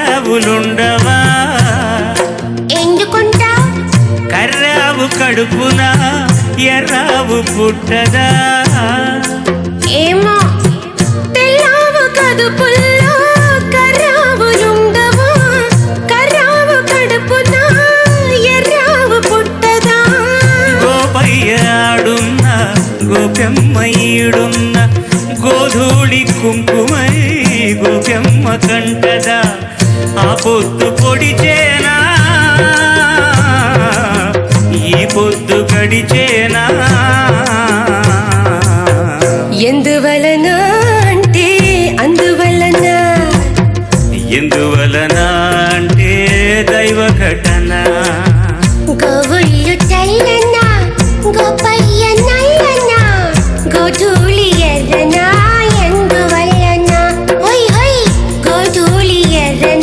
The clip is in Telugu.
కర్రావులుండవా? ఎందుకుంటా? కర్రావు కడుపున? ఎర్రావు పుట్టదా? ఏమో తెల్లావు కదుపుల్లో కర్రావులుండవా? కర్రావు కడుపున? ఎర్రావు పుట్టదా? గోపయ్య ఆడున్న గోపెమ్మ ఈడున్న గోధూళి కుంకుమై గోపెమ్మ కంటదా? ఆ పొద్దు పొడిచేనా ఈ పొద్దు గడిచేనా ఎందువలన అంటే అందువలన? ఎందువలన అంటే దైవ ఘటన.